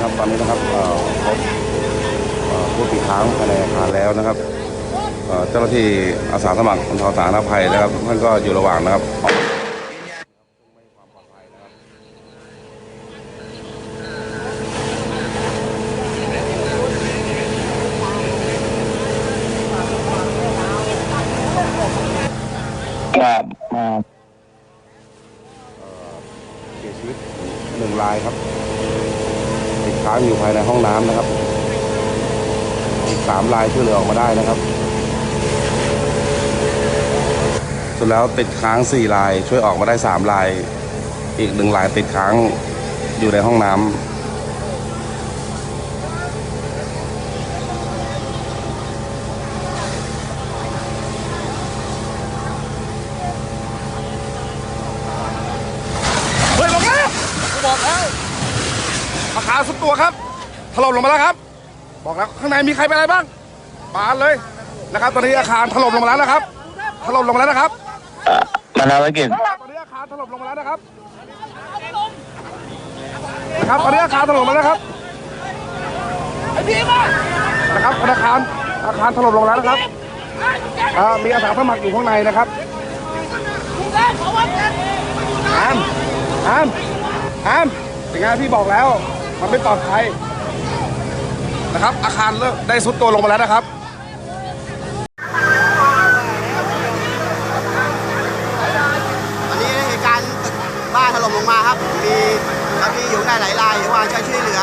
ครับตอนนี้นะครับเอ่อพบเอ่อผู้ติดค้างภายในอาคารแล้วนะครับเอ่อเจ้าหน้าที่อาสาสมัครบรรเทาสาธารณภัยนะครับท่านก็อยู่ระหว่างนะครับ ออกเสียชีวิตหนึ่งรายครับติดค้างอยู่ภายในห้องน้ำนะครับ อีกสามรายช่วยเหลือออกมาได้นะครับสุดแล้วติดค้างสี่รายช่วยออกมาได้สามราย อีกหนึ่งรายติดค้างอยู่ในห้องน้ำ เฮ้ยบอกแล้วกูบอกแล้วอาคารสุดตัวครับถล่มลงมาแล้วครับ บอกแล้วข้างในมีใครเป็นอะไรบ้างปานเลยนะครับ ตอนนี้อาคารถล่มลงมาแล้วนะครับถล่มลงมาแล้วนะครับมานาวิกิจตอนนี้อาคารถล่มลงมาแล้วนะครับนะครับตอนนี้อาคารถล่มมาแล้วครับนะครับอาคารอาคารถล่มลงมาแล้วนะครับอ่ามีอาสาสมัครอยู่ข้างในนะครับ อามอามอามเป็นไงพี่บอกแล้ว มันไม่ปลอดภัยนะครับ อาคารเริ่มได้ซุดตัวลงมาแล้วนะครับตอนนี้เหตุการ์ตึกบ้านถล่มลงมาครับ มีครับมีอยู่ในหลายรายอยู่ว่าช่วยช่วยเหลือ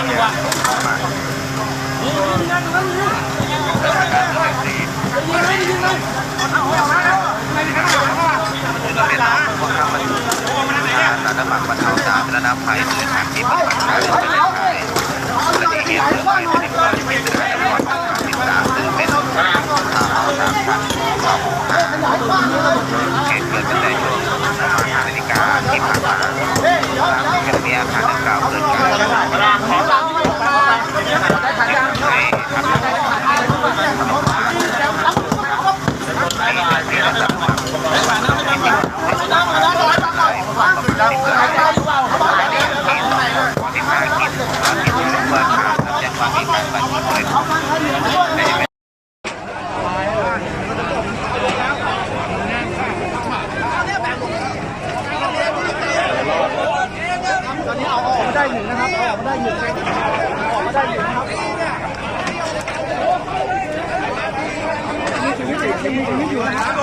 นนี้ฝั่งฝั่งฝั่งนี้น่าจะประมาณสามคนนะภายในออกมายากไม่แน่ใจนะต้องต้องให้เขาเช็คดูว่าไม่ใช่ตัวโรงแรมระบายควันอยู่อะสารบัตรบรรเทาสาธารณภัยหรือทางที่ปฏิบัติการเป็นขายและ อยู่นะครับ